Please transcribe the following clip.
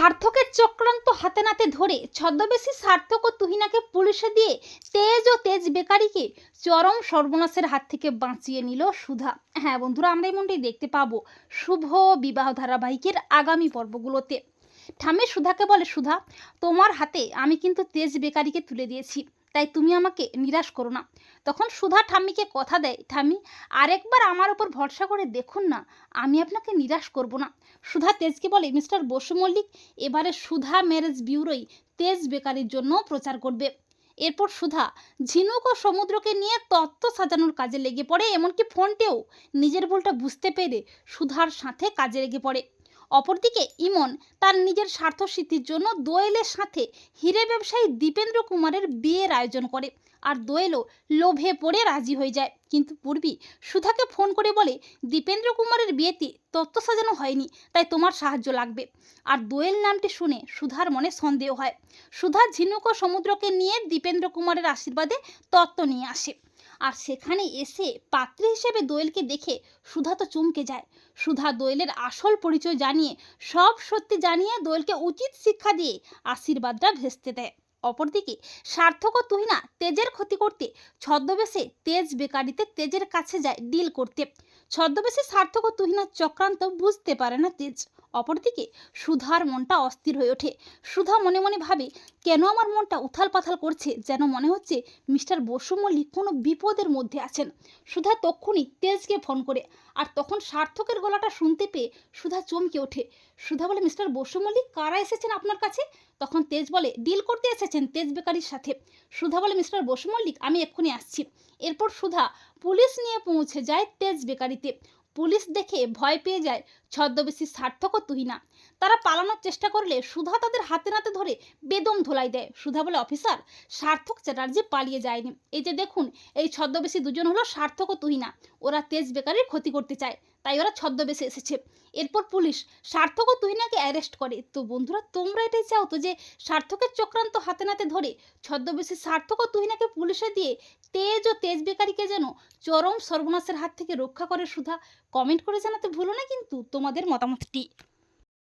সার্থকের চক্রান্ত হাতে নাতে ধরে ছদ্মবেশী সার্থক ও তুহিনাকে পুলিশে দিয়ে তেজ ও তেজ বেকারিকে চরম সর্বনাশের হাত থেকে বাঁচিয়ে নিল সুধা। হ্যাঁ বন্ধুরা, আমরা এই এমনটাই দেখতে পাবো শুভ বিবাহ ধারাবাহিকের আগামী পর্বগুলোতে। ঠামে সুধাকে বলে, সুধা, তোমার হাতে আমি কিন্তু তেজ বেকারিকে তুলে দিয়েছি। তাই তুমি আমাকে নিরাশ করো না। তখন সুধা ঠাম্মিকে কথা দেয়, ঠাম্মি, আরেকবার আমার ওপর ভরসা করে দেখুন না, আমি আপনাকে নিরাশ করব না। সুধা তেজকে বলে, মিস্টার বসু মল্লিক, এবারে সুধা ম্যারেজ ব্যুরোই তেজ বেকারির জন্য প্রচার করবে। এরপর সুধা, ঝিনুক ও সমুদ্রকে নিয়ে তত্ত্ব সাজানোর কাজে লেগে পড়ে, এমনকি ফোনটেও নিজের ভুলটা বুঝতে পেরে সুধার সাথে কাজে লেগে পড়ে। অপরদিকে ইমন তার নিজের স্বার্থ সিদ্ধির জন্য দোয়েলের সাথে হিরে ব্যবসায়ী দীপেন্দ্র কুমারের বিয়ের আয়োজন করে। আর দোয়েলও লোভে পড়ে রাজি হয়ে যায়। কিন্তু পূর্বী সুধাকে ফোন করে বলে, দীপেন্দ্র কুমারের বিয়েতে তত্ত্ব সাজানো হয়নি, তাই তোমার সাহায্য লাগবে। আর দোয়েল নামটি শুনে সুধার মনে সন্দেহ হয়। সুধা ঝিনুক ও সমুদ্রকে নিয়ে দীপেন্দ্র কুমারের আশীর্বাদে তত্ত্ব নিয়ে আসে। আর সেখানে এসে পাত্রী হিসেবে দোয়েলকে দেখে সুধা তো চমকে যায়। সুধা দোয়েলের আসল পরিচয় জানিয়ে সব সত্যি জানিয়ে দোয়েলকে উচিত শিক্ষা দিয়ে আশীর্বাদটা ভেস্তে দেয়। অপরদিকে সার্থক ও তুহিনা তেজের ক্ষতি করতে। ছদ্মবেশে তেজ বেকারিতে তেজের কাছে যায় ডিল করতে। ছদ্মবেশে সার্থক ও তুহিনার চক্রান্ত বুঝতে পারে না তেজ। অপরদিকে সুধার মনটা অস্থির হয়ে ওঠে। সুধা মনে মনে ভাবে, কেন আমার মনটা উথাল পাথাল করছে যেন মনে হচ্ছে মিস্টার বসু মল্লিক কোনো বিপদের মধ্যে আছেন? সুধা তক্ষুনি তেজকে ফোন করে আর তখন সার্থকের গলাটা শুনতে পেয়ে সুধা চমকে ওঠে। সুধা বলে, মিস্টার বসু মল্লিক কারা এসেছেন আপনার কাছে? তখন তেজ বলে, ডিল করতে এসেছেন তেজ বেকারির সাথে। সুধা বলে, মিস্টার বসু মল্লিক, আমি এক্ষুনি আসছি। এরপর সুধা, পুলিশ নিয়ে পৌঁছে যায় তেজ বেকারিতে। পুলিশ দেখে ভয় পেয়ে যায়। ছদ্মবেশী সার্থক তুহিনা। তারা পালানোর চেষ্টা করলে সুধা তাদের হাতে নাতে ধরে বেদম ধোলাই দেয়। সুধা বলে, অফিসার, সার্থক চ্যাটার্জি পালিয়ে যায়নি। এই যে দেখুন, এই ছদ্মবেশী দুজন হলো সার্থক তুহিনা। ওরা তেজ বেকারির ক্ষতি করতে চায়, তাই ওরা ছদ্মবেশে এসেছে। এরপর পুলিশ সার্থক তুহিনাকে অ্যারেস্ট করে। তো বন্ধুরা, তোমরা এটাই চাও তো যে সার্থকের চক্রান্ত হাতে নাতে ধরে ছদ্মবেশী সার্থক তুহিনাকে পুলিশে দিয়ে তেজ ও তেজ বেকারিকে যেন চরম সর্বনাশের হাত থেকে রক্ষা করে সুধা কমেন্ট করে জানাতে ভুলো না কিন্তু তোমাদের মতামতটি।